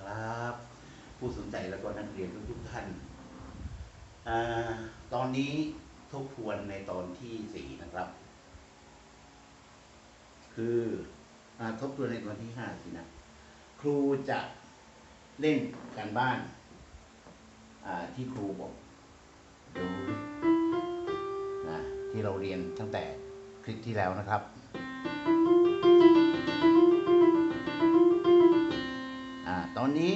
ครับ ผู้สนใจแล้วก็นักเรียนทุกๆท่านอตอนนี้ทบทวนในตอนที่สี่นะครับ คืออทบทวนในตอนที่ห้าสินะ ครูจะเล่นการบ้านที่ครูบอกดูนะที่เราเรียนตั้งแต่คลิปที่แล้วนะครับ ตอนนี้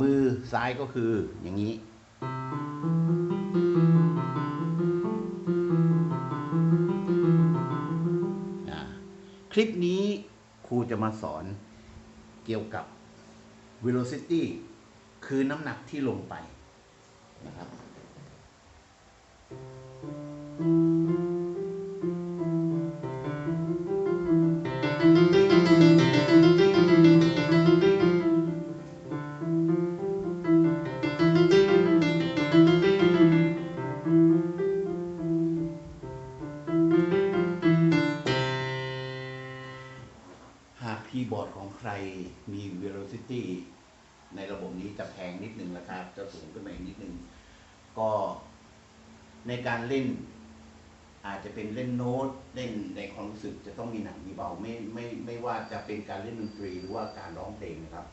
มือซ้ายก็คืออย่างนี้ คลิปนี้ครูจะมาสอนเกี่ยวกับ velocity คือน้ำหนักที่ลงไปนะครับหากคีย์บอร์ดของใครมี velocity ในระบบนี้จะแพงนิดนึงนะครับ จะสูงขึ้นมาอีกนิดนึง ก็ในการเล่น อาจจะเป็นเล่นโน้ตเล่นในความรู้สึกจะต้องมีหนักมีเบาไม่ไม่ไม่ว่าจะเป็นการเล่นดนตรีหรือว่าการร้องเพลงนะครับ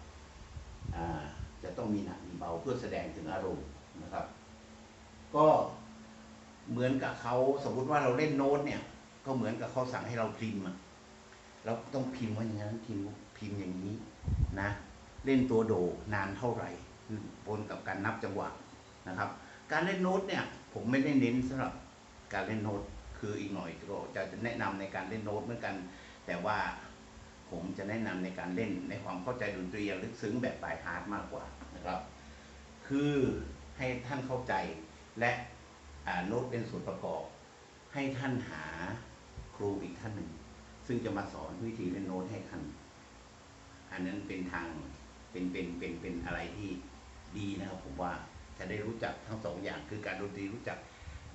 จะต้องมีหนักมีเบาเพื่อแสดงถึงอารมณ์นะครับ ก็เหมือนกับเขาสมมติว่าเราเล่นโน้ตเนี่ย ก็เหมือนกับเขาสั่งให้เราพิมพ์ เราต้องพิมพ์ว่าอย่างนั้นพิมพ์พิมพ์อย่างนี้นะเล่นตัวโดนานเท่าไหร่ปนกับการนับจังหวะนะครับ การเล่นโน้ตเนี่ยผมไม่ได้เน้นสำหรับการเล่นโน้ตคืออีกหน่อยก็จะแนะนำในการเล่นโน้ตเหมือนกัน แต่ว่าผมจะแนะนำในการเล่นในความเข้าใจดนตรีอย่างลึกซึ้งแบบปลายฮาร์ดมากกว่านะครับ คือให้ท่านเข้าใจและโน้ตเป็นส่วนประกอบ ให้ท่านหาครูอีกท่านหนึ่ง ซึ่งจะมาสอนวิธีเล่นโน้ตให้ท่านอันนั้นเป็นทางเป็นเป็นเป็นเป็นอะไรที่ดีนะครับผมว่าจะได้รู้จักทั้งสองอย่างคือการดนตรีรู้จัก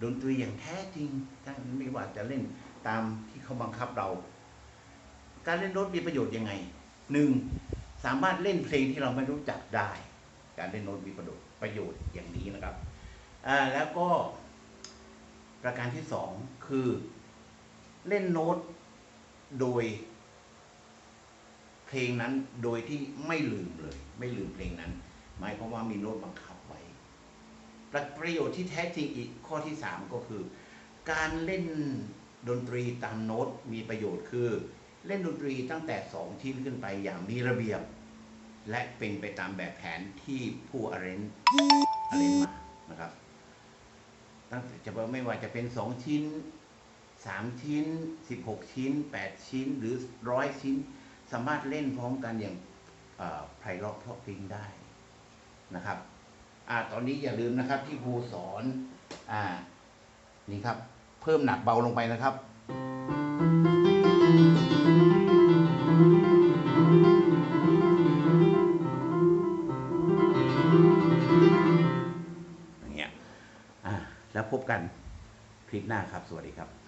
ดนตรีอย่างแท้จริงทั้งไม่ว่าจะเล่นตามที่เขาบังคับเรา การเล่นโน้ตมีประโยชน์ยังไงหนึ่งสามารถเล่นเพลงที่เราไม่รู้จักได้ การเล่นโน้ตมีประโยชน์ประโยชน์อย่างนี้นะครับอ่าแล้วก็ประการที่สองคือเล่นโน้ต โดย เพลงนั้นโดยที่ไม่ลืมเลย ไม่ลืมเพลงนั้น หมายความว่ามีโน้ตบังคับไว้ประประโยชน์ที่แท้จริงอีกข้อที่สามก็คือ การเล่นดนตรีตามโน้ตมีประโยชน์คือ เล่นดนตรีตั้งแต่สองชิ้นขึ้นไปอย่างมีระเบียบ และเป็นไปตามแบบแผนที่ผู้อาเรนอาเรนมานะครับตั้งแต่จะไม่ว่าจะเป็นสองชิ้น สามชิ้นสิบหกชิ้นแปดชิ้นหรือร้อยชิ้น สามารถเล่นพร้อมกันอย่างเอ่อไพเราะเพราะพริ้งได้นะครับอตอนนี้อย่าลืมนะครับที่ครูสอนอนี่ครับ เพิ่มหนักเบาลงไปนะครับอย่างเงี้ยแล้วพบกันคลิปหน้าครับ สวัสดีครับ